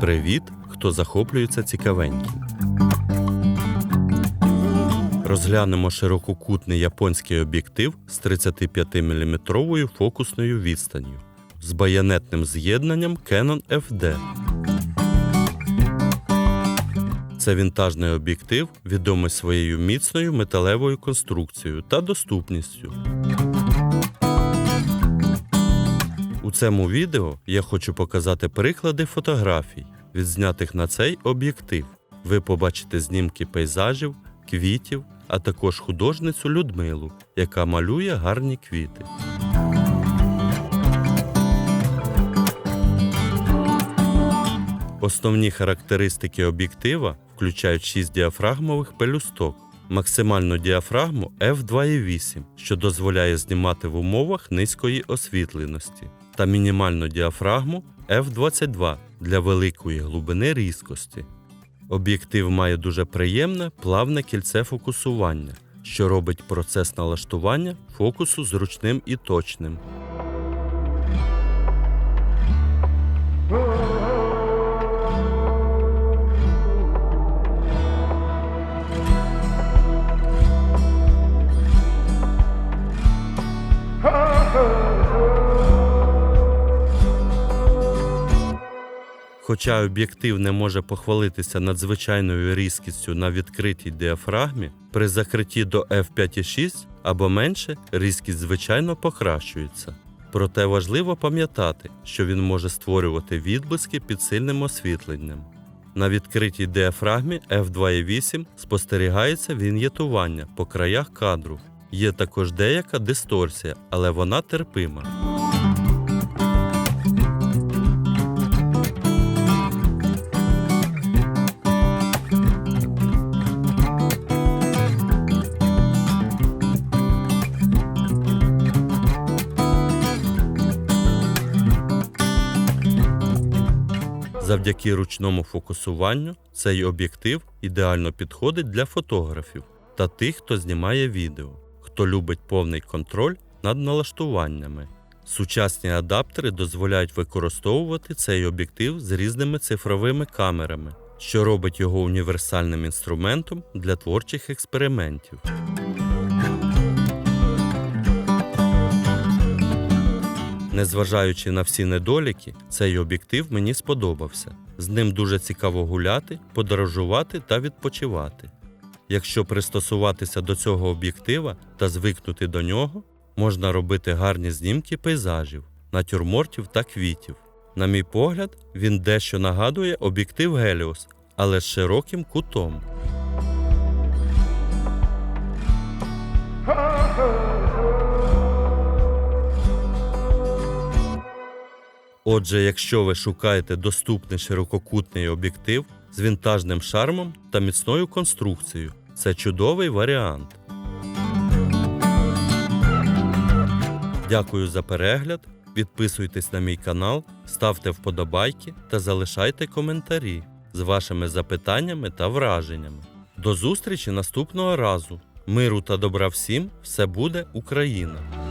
Привіт, хто захоплюється цікавеньким. Розглянемо ширококутний японський об'єктив з 35 мм фокусною відстанню з баянетним з'єднанням Canon FD. Це вінтажний об'єктив, відомий своєю міцною металевою конструкцією та доступністю. У цьому відео я хочу показати приклади фотографій, відзнятих на цей об'єктив. Ви побачите знімки пейзажів, квітів, а також художницю Людмилу, яка малює гарні квіти. Основні характеристики об'єктива включають 6 діафрагмових пелюсток, максимальну діафрагму f2.8, що дозволяє знімати в умовах низької освітленості, та мінімальну діафрагму f22 для великої глибини різкості. Об'єктив має дуже приємне плавне кільце фокусування, що робить процес налаштування фокусу зручним і точним. Хоча об'єктив не може похвалитися надзвичайною різкістю на відкритій діафрагмі, при закритті до f5,6 або менше різкість звичайно покращується. Проте важливо пам'ятати, що він може створювати відблиски під сильним освітленням. На відкритій діафрагмі f2.8 спостерігається він'єтування по краях кадру. Є також деяка дисторсія, але вона терпима. Завдяки ручному фокусуванню цей об'єктив ідеально підходить для фотографів та тих, хто знімає відео, хто любить повний контроль над налаштуваннями. Сучасні адаптери дозволяють використовувати цей об'єктив з різними цифровими камерами, що робить його універсальним інструментом для творчих експериментів. Незважаючи на всі недоліки, цей об'єктив мені сподобався. З ним дуже цікаво гуляти, подорожувати та відпочивати. Якщо пристосуватися до цього об'єктива та звикнути до нього, можна робити гарні знімки пейзажів, натюрмортів та квітів. На мій погляд, він дещо нагадує об'єктив Helios, але з широким кутом. Отже, якщо ви шукаєте доступний ширококутний об'єктив з вінтажним шармом та міцною конструкцією, це чудовий варіант. Дякую за перегляд. Підписуйтесь на мій канал, ставте вподобайки та залишайте коментарі з вашими запитаннями та враженнями. До зустрічі наступного разу. Миру та добра всім! Все буде Україна!